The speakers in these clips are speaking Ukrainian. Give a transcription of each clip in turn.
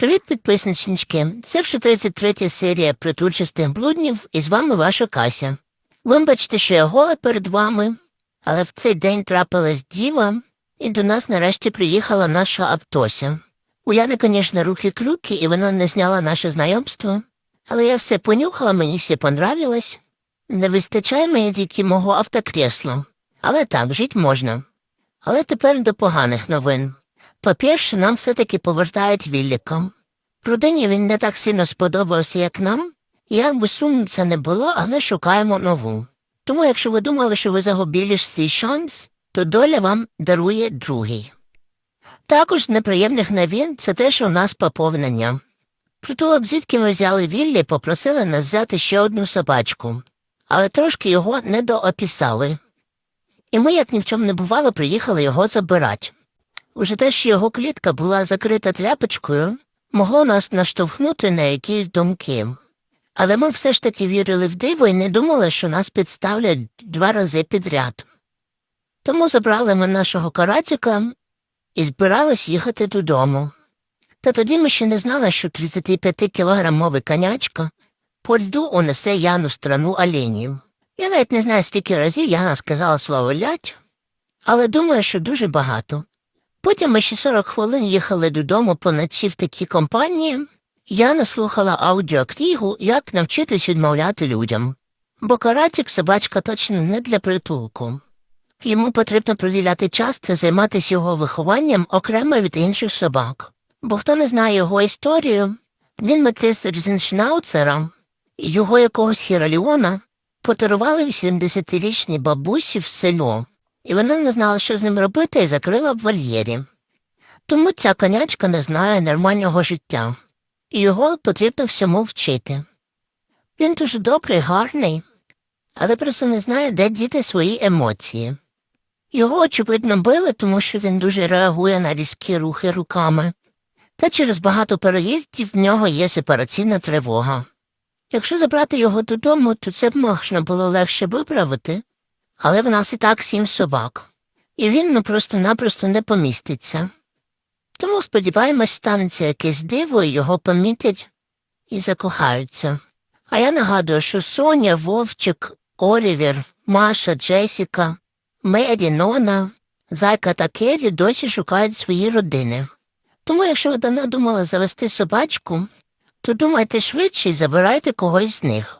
Привіт, підписнички! Це вже 33 серія притульчастих блуднів, і з вами ваша Кася. Вибачте, що я гола перед вами, але в цей день трапилась діва, і до нас нарешті приїхала наша Аптося. У Яни, звісно, руки клюки, і вона не зняла наше знайомство, але я все понюхала, мені все понравилось. Не вистачає мені тільки мого автокресла, але так, жити можна. Але тепер до поганих новин. По-перше, нам все-таки повертають Вілліка. Родині він не так сильно сподобався, як нам, як би сумно це не було, але шукаємо нову. Тому, якщо ви думали, що ви загубили свій шанс, то доля вам дарує другий. Також неприємних новин це те, що у нас поповнення. Притулок, звідки ми взяли Віллі, попросили нас взяти ще одну собачку, але трошки його недоописали. І ми, як ні в чому не бувало, приїхали його забирати. Уже те, що його клітка була закрита тряпочкою, могло нас наштовхнути на якісь думки. Але ми все ж таки вірили в диво і не думали, що нас підставлять два рази підряд. Тому забрали ми нашого каратіка і збирались їхати додому. Та тоді ми ще не знали, що 35-кілограмовий конячка по льду унесе Яну страну оленів. Я навіть не знаю, скільки разів Яна сказала слово лять, але думаю, що дуже багато. Потім ми ще 40 хвилин їхали додому поночі в такій компанії. Я наслухала аудіокнигу, як навчитись відмовляти людям. Бо каратік собачка точно не для притулку. Йому потрібно приділяти час та займатися його вихованням окремо від інших собак. Бо хто не знає його історію, він метис Різеншнауцера, і його якогось хіраліона подарували 80-річній бабусі в село і вона не знала, що з ним робити, і закрила в вольєрі. Тому ця конячка не знає нормального життя, і його потрібно всьому вчити. Він дуже добрий, гарний, але просто не знає, де діти свої емоції. Його, очевидно, били, тому що він дуже реагує на різкі рухи руками, та через багато переїздів в нього є сепараційна тривога. Якщо забрати його додому, то це б можна було легше виправити, але в нас і так сім собак, і він ну просто-напросто не поміститься. Тому, сподіваємось, станеться якесь диво, і його помітять і закохаються. А я нагадую, що Соня, Вовчик, Олівер, Маша, Джесіка, Мері, Нона, Зайка та Керрі досі шукають свої родини. Тому, якщо ви давно думали завести собачку, то думайте швидше і забирайте когось з них.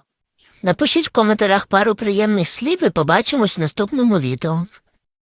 Напишіть в коментарях пару приємних слів і побачимось в наступному відео.